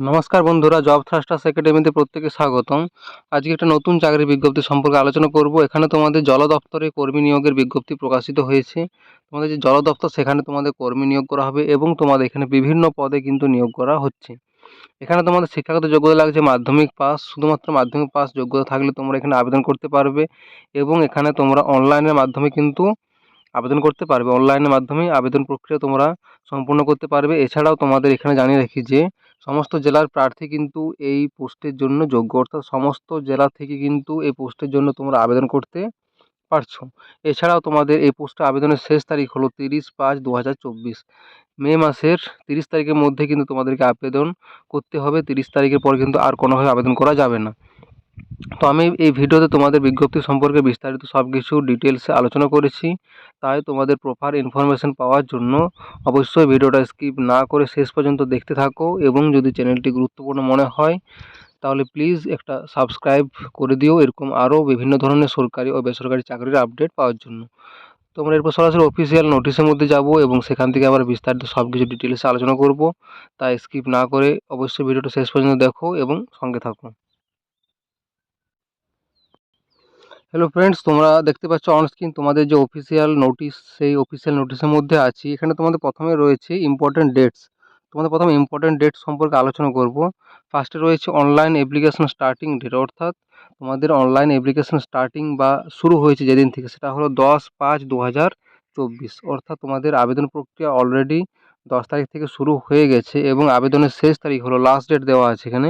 নমস্কার বন্ধুরা job thrusters একাডেমিতে প্রত্যেকে স্বাগতম। আজকে একটা নতুন চাকরির বিজ্ঞপ্তি সম্পর্কে আলোচনা করব। এখানে তোমাদের জল দপ্তরে কর্মী নিয়োগের বিজ্ঞপ্তি প্রকাশিত হয়েছে। তোমাদের যে জল দপ্তর, সেখানে তোমাদের কর্মী নিয়োগ করা হবে এবং তোমাদের এখানে বিভিন্ন পদে কিন্তু নিয়োগ করা হচ্ছে। এখানে তোমাদের শিক্ষাগত যোগ্যতা লাগছে মাধ্যমিক পাস, শুধুমাত্র মাধ্যমিক পাস যোগ্যতা থাকলে তোমরা এখানে আবেদন করতে পারবে এবং এখানে তোমরা অনলাইনের মাধ্যমে কিন্তু আবেদন করতে পারবে। অনলাইনের মাধ্যমে আবেদন প্রক্রিয়া তোমরা সম্পূর্ণ করতে পারবে। এছাড়াও তোমাদের এখানে জানিয়ে রাখি যে সমস্ত জেলার প্রার্থী কিন্তু এই পোস্টের জন্য যোগ্য। অর্থাৎ সমস্ত জেলা থেকে কিন্তু এই পোস্টের জন্য তোমরা আবেদন করতে পারছ। এছাড়াও তোমাদের এই পোস্টে আবেদনের শেষ তারিখ হলো তিরিশ পাঁচ দু হাজার চব্বিশ। মে মাসের তিরিশ তারিখের মধ্যে কিন্তু তোমাদেরকে আবেদন করতে হবে। তিরিশ তারিখের পর কিন্তু আর কোনোভাবে আবেদন করা যাবে না। তো আমি এই ভিডিওতে তোমাদের বিজ্ঞপ্তি সম্পর্কে বিস্তারিত সব কিছু ডিটেলসে আলোচনা করেছি, তাই তোমাদের প্রপার ইনফরমেশান পাওয়ার জন্য অবশ্যই ভিডিওটা স্কিপ না করে শেষ পর্যন্ত দেখতে থাকো এবং যদি চ্যানেলটি গুরুত্বপূর্ণ মনে হয়, তাহলে প্লিজ একটা সাবস্ক্রাইব করে দিও। এরকম আরও বিভিন্ন ধরনের সরকারি ও বেসরকারি চাকরির আপডেট পাওয়ার জন্য। তোমরা এরপর সরাসরি অফিসিয়াল নোটিশের মধ্যে যাব এবং সেখান থেকে আবার বিস্তারিত সব কিছু ডিটেলসে আলোচনা করব, তাই স্কিপ না করে অবশ্যই ভিডিওটা শেষ পর্যন্ত দেখো এবং সঙ্গে থাকো। হ্যালো ফ্রেন্ডস তোমরা দেখতে পাচ্ছ অন স্ক্রিন তোমাদের যে অফিসিয়াল নোটিশ সেই অফিসিয়াল নোটিশের মধ্যে আছি। এখানে তোমাদের প্রথমে রয়েছে ইম্পর্ট্যান্ট ডেটস তোমাদের প্রথমে ইম্পর্ট্যান্ট ডেট সম্পর্কে আলোচনা করব। ফার্স্টে রয়েছে অনলাইন অ্যাপ্লিকেশন স্টার্টিং ডেট অর্থাৎ তোমাদের অনলাইন অ্যাপ্লিকেশন স্টার্টিং বা শুরু হয়েছে যেদিন থেকে, সেটা হলো দশ পাঁচ দু হাজার চব্বিশ। অর্থাৎ তোমাদের আবেদন প্রক্রিয়া অলরেডি দশ তারিখ থেকে শুরু হয়ে গেছে এবং আবেদনের শেষ তারিখ হলো লাস্ট ডেট দেওয়া আছে এখানে।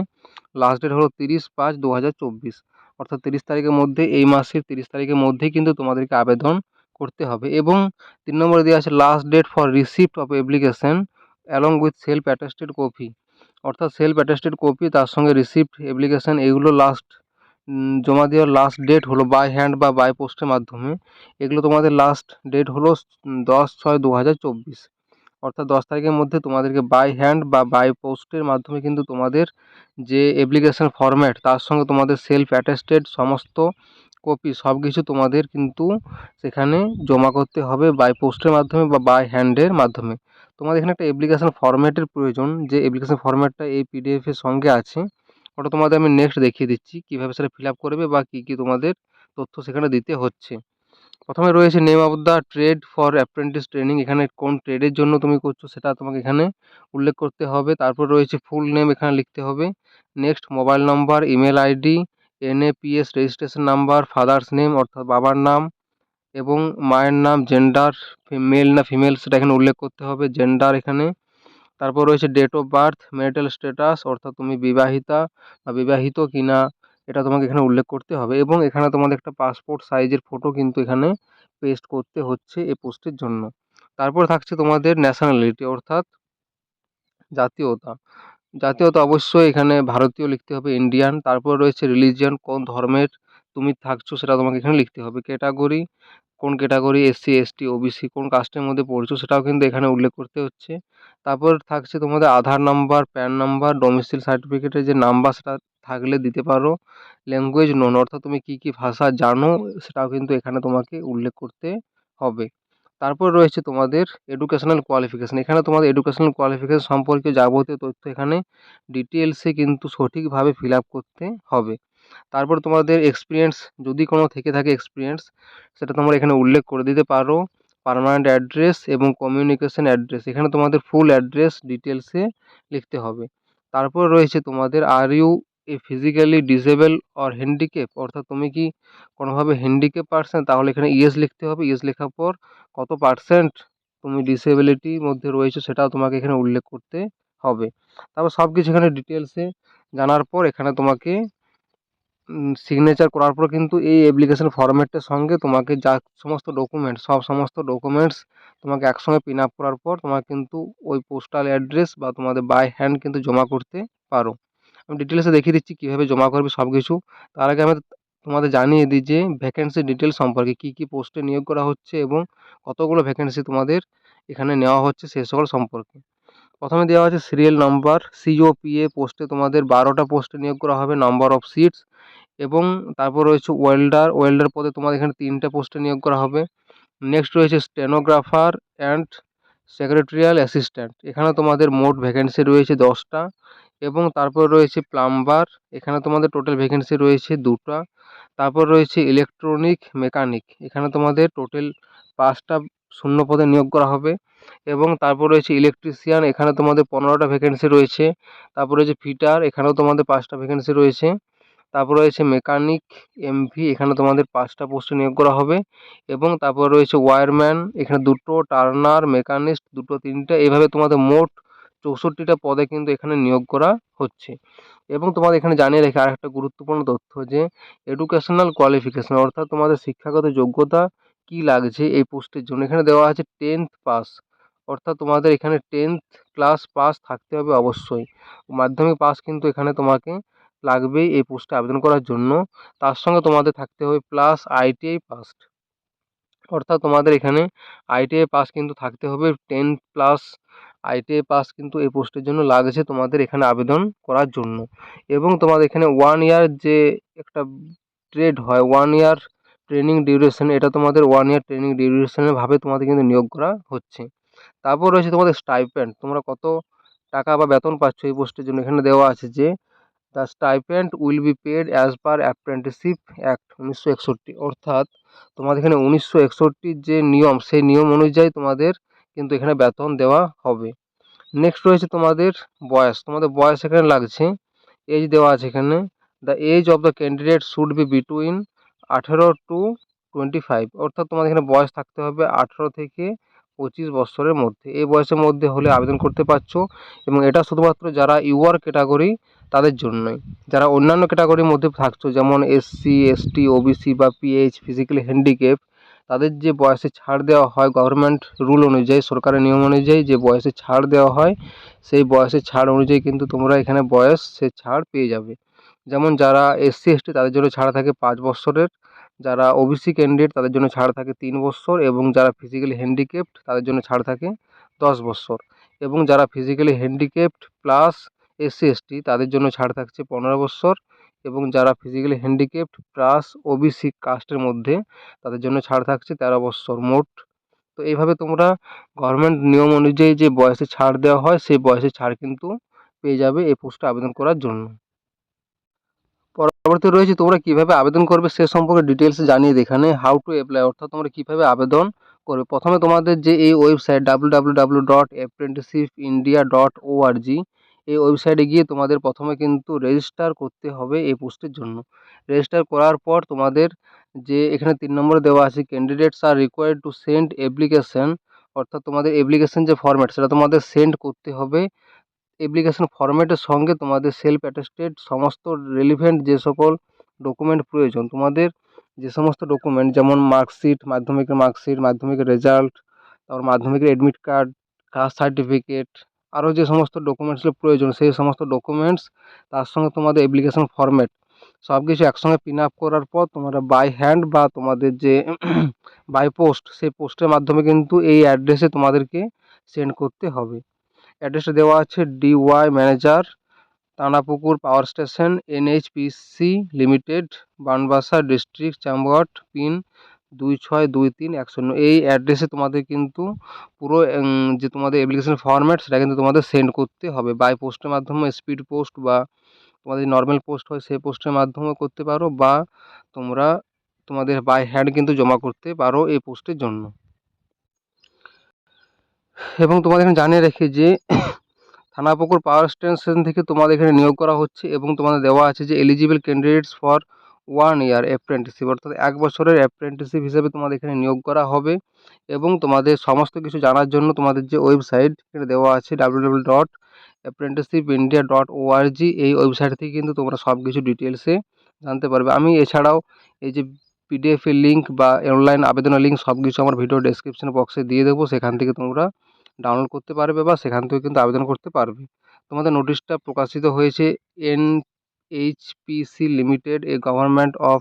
লাস্ট ডেট হলো তিরিশ পাঁচ দু হাজার চব্বিশ। অর্থাৎ তিরিশ তারিখের মধ্যে, এই মাসের তিরিশ তারিখের মধ্যেই কিন্তু তোমাদেরকে আবেদন করতে হবে। এবং তিন নম্বরে দেওয়া আছে last date for receipt of application along with self attested copy অর্থাৎ সেলফ অ্যাটাস্টেড কপি তার সঙ্গে রিসিপ্ট অ্যাপ্লিকেশান এগুলো লাস্ট জমা দেওয়ার লাস্ট ডেট হলো বাই হ্যান্ড বা বাই পোস্টের মাধ্যমে। এগুলো তোমাদের লাস্ট ডেট হলো দশ ছয় দু হাজার চব্বিশ। অর্থাৎ দশ তারিখের মধ্যে তোমাদেরকে বাই হ্যান্ড বা বাই পোস্টের মাধ্যমে কিন্তু তোমাদের যে অ্যাপ্লিকেশান ফরম্যাট তার সঙ্গে তোমাদের সেলফ অ্যাটেস্টেড সমস্ত কপি সব কিছু তোমাদের কিন্তু সেখানে জমা করতে হবে বাই পোস্টের মাধ্যমে বা বাই হ্যান্ডের মাধ্যমে। তোমাদের এখানে একটা অ্যাপ্লিকেশান ফরম্যাটের প্রয়োজন, যে অ্যাপ্লিকেশান ফরম্যাটটা এই পিডিএফের সঙ্গে আছে, ওটা তোমাদের আমি নেক্সট দেখিয়ে দিচ্ছি, কীভাবে সেটা ফিল আপ করবে বা কী কী তোমাদের তথ্য সেখানে দিতে হচ্ছে। প্রথমে রয়েছে name of the trade for apprentice training এখানে কোন ট্রেডের জন্য তুমি করছ সেটা তোমাকে এখানে উল্লেখ করতে হবে। তারপর রয়েছে ফুল নেম এখানে লিখতে হবে। Next mobile number email ID NAPS registration number father's name অর্থাৎ বাবার নাম, এবং মায়ের নাম জেন্ডার মেল না ফিমেল সেটা এখানে উল্লেখ করতে হবে। জেন্ডার এখানে। তারপর রয়েছে date of birth marital status অর্থাৎ তুমি বিবাহিতা বা বিবাহিত কি না এটা তোমাকে এখানে উল্লেখ করতে হবে এবং এখানে তোমাদের একটা পাসপোর্ট সাইজের ফটো কিন্তু এখানে পেস্ট করতে হচ্ছে এই পোস্টের জন্য। তারপর থাকছে তোমাদের ন্যাশনালিটি অর্থাৎ জাতীয়তা। জাতীয়তা অবশ্যই এখানে ভারতীয় লিখতে হবে ইন্ডিয়ান তারপর রয়েছে রিলিজিয়ান কোন ধর্মের তুমি থাকছো সেটা তোমাকে এখানে লিখতে হবে। ক্যাটাগরি কোন ক্যাটাগরি এসসি এসটি ওবিসি কোন কাস্টের মধ্যে পড়ছো সেটাও কিন্তু এখানে উল্লেখ করতে হচ্ছে। তারপর থাকছে তোমাদের Aadhaar number PAN number domicile সার্টিফিকেটের যে নাম্বার সেটা থাকলে দিতে পারো। ল্যাঙ্গুয়েজ নন অর্থাৎ তুমি কী কী ভাষা জানো, সেটাও কিন্তু এখানে তোমাকে উল্লেখ করতে হবে। তারপর রয়েছে তোমাদের এডুকেশনাল কোয়ালিফিকেশান এখানে তোমাদের এডুকেশনাল কোয়ালিফিকেশান সম্পর্কে যাবতীয় তথ্য এখানে ডিটেলসে কিন্তু সঠিকভাবে ফিল আপ করতে হবে। তারপর তোমাদের এক্সপিরিয়েন্স যদি কোনো থেকে থাকে এক্সপিরিয়েন্স সেটা তোমরা এখানে উল্লেখ করে দিতে পারো। পারমানেন্ট অ্যাড্রেস এবং কমিউনিকেশন অ্যাড্রেস এখানে তোমাদের ফুল অ্যাড্রেস ডিটেলসে লিখতে হবে। তারপর রয়েছে তোমাদের are you a physically disable or handicap অর্থাৎ তুমি কি কোনোভাবে হ্যান্ডিক্যাপ পারসন তাহলে এখানে ইয়েস লিখতে হবে। ইয়েস লেখার পর কত পার্সেন্ট তুমি ডিসেবিলিটির মধ্যে রয়েছো সেটাও তোমাকে এখানে উল্লেখ করতে হবে। তারপর সব কিছু এখানে ডিটেলসে জানার পর এখানে তোমাকে সিগনেচার করার পর কিন্তু এই অ্যাপ্লিকেশন ফরম্যাটটার সঙ্গে তোমাকে যা সমস্ত ডকুমেন্টস সব সমস্ত ডকুমেন্টস তোমাকে একসঙ্গে পিন আপ করার পর তোমার কিন্তু ওই পোস্টাল অ্যাড্রেস বা তোমাদের বাই হ্যান্ড কিন্তু জমা করতে পারো। আমি ডিটেলসে দেখিয়ে দিচ্ছি কীভাবে জমা করবে সব কিছু তার আগে আমি তোমাদের জানিয়ে দিই যে ভ্যাকেন্সি ডিটেলস সম্পর্কে কী কী পোস্টে নিয়োগ করা হচ্ছে এবং কতগুলো ভ্যাকেন্সি তোমাদের এখানে নেওয়া হচ্ছে সে সকল সম্পর্কে। প্রথমে দেওয়া আছে সিরিয়াল নাম্বার সিওপিএ পোস্টে তোমাদের বারোটা পোস্টে নিয়োগ করা হবে নাম্বার অফ সিটস এবং তারপর রয়েছে ওয়েল্ডার ওয়েল্ডার পদে তোমাদের এখানে তিনটে পোস্টে নিয়োগ করা হবে। নেক্সট রয়েছে স্টেনোগ্রাফার অ্যান্ড সেক্রেটারিয়াল অ্যাসিস্ট্যান্ট এখানে তোমাদের মোট ভ্যাকেন্সি রয়েছে দশটা। এবং তারপর রয়েছে প্লাম্বার, এখানে তোমাদের টোটাল ভ্যাকেন্সি রয়েছে দুটা, তারপর রয়েছে ইলেকট্রনিক মেকানিক এখানে তোমাদের টোটাল পাঁচটা শূন্য পদে নিয়োগ করা হবে, এবং তারপর রয়েছে ইলেকট্রিশিয়ান এখানে তোমাদের পনেরোটা ভ্যাকেন্সি রয়েছে, তারপর রয়েছে ফিটার এখানেও তোমাদের পাঁচটা ভ্যাকেন্সি রয়েছে, তারপর রয়েছে মেকানিক এমভি এখানে তোমাদের পাঁচটা পোস্টে নিয়োগ করা হবে, এবং তারপর রয়েছে ওয়্যারম্যান এখানে দুটো টার্নার মেকানিস্ট দুটো তিনটে, এভাবে তোমাদের মোট চৌষট্টিটা পদে কিন্তু এখানে নিয়োগ করা হচ্ছে। এবং তোমাদের এখানে জানিয়ে রেখে আরেকটা গুরুত্বপূর্ণ তথ্য যে এডুকেশনাল কোয়ালিফিকেশন অর্থাৎ তোমাদের শিক্ষাগত যোগ্যতা কী লাগছে এই পোস্টের জন্য। এখানে দেওয়া আছে টেন্থ পাস অর্থাৎ তোমাদের এখানে টেন্থ ক্লাস পাস থাকতে হবে অবশ্যই। মাধ্যমিক পাস কিন্তু এখানে তোমাকে লাগবেই এই পোস্টে আবেদন করার জন্য। তার সঙ্গে তোমাদের থাকতে হবে প্লাস আইটিআই পাসড অর্থাৎ তোমাদের এখানে আইটিআই পাস কিন্তু থাকতে হবে। টেন প্লাস আইটিআই পাস কিন্তু এই পোস্টের জন্য লাগছে তোমাদের এখানে আবেদন করার জন্য। এবং তোমাদের এখানে ওয়ান ইয়ার যে একটা ট্রেড হয় ওয়ান ইয়ার ট্রেনিং ডিউরেশন এটা তোমাদের ওয়ান ইয়ার ট্রেনিং ডিউরেশনের ভাবে তোমাদের কিন্তু নিয়োগ করা হচ্ছে। তারপর রয়েছে তোমাদের স্টাইপেন্ড তোমরা কত টাকা বা বেতন পাচ্ছ এই পোস্টের জন্য? এখানে দেওয়া আছে যে the stipend will be paid as per apprenticeship act উনিশশো একষট্টি। অর্থাৎ তোমাদের এখানে উনিশশো একষট্টির যে নিয়ম, সেই নিয়ম অনুযায়ী তোমাদের কিন্তু এখানে বেতন দেওয়া হবে। নেক্সট রয়েছে তোমাদের বয়স। তোমাদের বয়স এখানে লাগছে। এজ দেওয়া আছে এখানে। The age of the candidate should be between আঠেরো টু টোয়েন্টি ফাইভ অর্থাৎ তোমাদের এখানে বয়স থাকতে হবে আঠেরো থেকে পঁচিশ বছরের মধ্যে। এই বয়সের মধ্যে হলে আবেদন করতে পারছ এবং এটা শুধুমাত্র যারা ইউআর ক্যাটাগরি তাদের জন্যই। যারা অন্যান্য ক্যাটাগরির মধ্যে থাকছো, যেমন এসসি, এসটি, ওবিসি বা পিএইচ, ফিজিক্যালি হ্যান্ডিক্যাপ তাদের যে বয়সে ছাড় দেওয়া হয় গভর্নমেন্ট রুল অনুযায়ী, সরকারের নিয়ম অনুযায়ী যে বয়সে ছাড় দেওয়া হয়, সেই বয়সের ছাড় অনুযায়ী কিন্তু তোমরা এখানে বয়স, সে ছাড় পেয়ে যাবে। যেমন যারা এসসি এসটি তাদের জন্য ছাড় থাকে পাঁচ বছরের, যারা ওবিসি ক্যান্ডিডেট তাদের জন্য ছাড় থাকে তিন বছর, এবং যারা ফিজিক্যালি হ্যান্ডিক্যাপড তাদের জন্য ছাড় থাকে দশ বছর। এবং যারা physically handicapped plus SC ST তাদের জন্য ছাড় থাকছে পনেরো বছর এবং যারা ফিজিক্যালি হ্যান্ডিক্যাপড প্লাস ওবিসি কাস্টের মধ্যে, তাদের জন্য ছাড় থাকছে তেরো বছর মোট। তো এইভাবে তোমরা গভর্নমেন্ট নিয়ম অনুযায়ী যে বয়সে ছাড় দেওয়া হয়, সেই বয়সে ছাড় কিন্তু পেয়ে যাবে এই পোস্টে আবেদন করার জন্য। পরবর্তী রয়েছে, তোমরা কীভাবে আবেদন করবে সে সম্পর্কে ডিটেলসে জানিয়ে দিই এখানে। হাউ টু অ্যাপ্লাই অর্থাৎ তোমরা কীভাবে আবেদন করবে। প্রথমে তোমাদের যে এই website W W W dot apprenticeship India dot ORG এই ওয়েবসাইটে গিয়ে তোমাদের প্রথমে কিন্তু রেজিস্টার করতে হবে এই পোস্টের জন্য। রেজিস্টার করার পর তোমাদের যে এখানে তিন নম্বরে দেওয়া আছে candidates are required to send application অর্থাৎ তোমাদের অ্যাপ্লিকেশন যে ফরম্যাট সেটা তোমাদের সেন্ড করতে হবে। অ্যাপ্লিকেশান ফরম্যাটের সঙ্গে তোমাদের সেলফ অ্যাটেস্টেড সমস্ত রেলিভেন্ট যে সকল ডকুমেন্ট প্রয়োজন, তোমাদের যে সমস্ত ডকুমেন্ট যেমন মার্কশিট মাধ্যমিকের মার্কশিট মাধ্যমিকের রেজাল্ট তারপর মাধ্যমিকের অ্যাডমিট কার্ড কাস্ট সার্টিফিকেট আরও যে সমস্ত ডকুমেন্টসগুলো প্রয়োজন, সেই সমস্ত ডকুমেন্টস তার সঙ্গে তোমাদের অ্যাপ্লিকেশন ফরম্যাট সব কিছু একসঙ্গে পিন আপ করার পর তোমরা বাই হ্যান্ড বা তোমাদের যে বাই পোস্ট সেই পোস্টের মাধ্যমে কিন্তু এই অ্যাড্রেসে তোমাদেরকে সেন্ড করতে হবে। অ্যাড্রেসটা দেওয়া আছে DY manager Tanakpur power station NHPC limited Banbasa district Champawat PIN দুই ছয় দুই তিন এক শূন্য। এই অ্যাড্রেসে তোমাদের কিন্তু পুরো যে তোমাদের অ্যাপ্লিকেশন ফরম্যাট সেটা কিন্তু তোমাদের সেন্ড করতে হবে। বাই পোস্টের মাধ্যমে স্পিড পোস্ট বা তোমাদের নর্মাল পোস্ট হয় সেই পোস্টের মাধ্যমেও করতে পারো বা তোমরা তোমাদের বাই হ্যান্ড কিন্তু জমা করতে পারো এই পোস্টের জন্য। এবং তোমাদের এখানে জানিয়ে রেখে যে থানাপুকুর পাওয়ার স্টেশন থেকে তোমাদের এখানে নিয়োগ করা হচ্ছে এবং তোমাদের দেওয়া আছে যে eligible candidates for one year apprenticeship অর্থাৎ এক বছরের অ্যাপ্রেন্টিসশিপ হিসেবে তোমাদের এখানে নিয়োগ করা হবে এবং তোমাদের সমস্ত কিছু জানার জন্য তোমাদের যে ওয়েবসাইট এখানে দেওয়া আছে W W dot apprenticeship India dot ORG এই ওয়েবসাইট থেকে কিন্তু তোমরা সব কিছু ডিটেলসে জানতে পারবে। আমি এছাড়াও এই যে পিডিএফের লিঙ্ক বা অনলাইন আবেদনের লিঙ্ক সব কিছু আমার ভিডিও ডেসক্রিপশন বক্সে দিয়ে দেবো, সেখান থেকে তোমরা ডাউনলোড করতে পারবে বা সেখান থেকে কিন্তু আবেদন করতে পারবে। তোমাদের নোটিশটা প্রকাশিত হয়েছে N HPC limited, a government of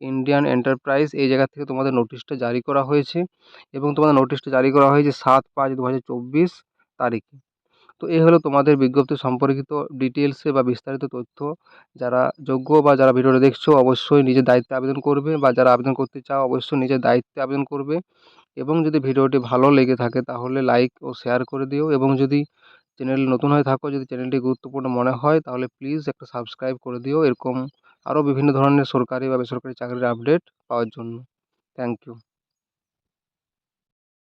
Indian enterprise, এই জায়গা থেকে তোমাদের নোটিশটা জারি করা হয়েছে এবং তোমাদের নোটিশটা জারি করা হয়েছে সাত পাঁচ দু হাজার চব্বিশ তারিখে। তো এই হলো তোমাদের বিজ্ঞপ্তি সম্পর্কিত ডিটেলসে বা বিস্তারিত তথ্য। যারা যোগ্য বা যারা ভিডিওটা দেখছ, অবশ্যই নিজের দায়িত্বে আবেদন করবে বা যারা আবেদন করতে চাও, অবশ্যই নিজের দায়িত্বে আবেদন করবে। এবং যদি ভিডিওটি ভালো লেগে থাকে, তাহলে লাইক ও শেয়ার করে দিও এবং যদি চ্যানেল নতুন হয়ে থাকো, যদি চ্যানেলটি গুরুত্বপূর্ণ মনে হয়, তাহলে প্লিজ একটা সাবস্ক্রাইব করে দিও। এরকম আরও বিভিন্ন ধরনের সরকারি বা বেসরকারি চাকরির আপডেট পাওয়ার জন্য। Thank you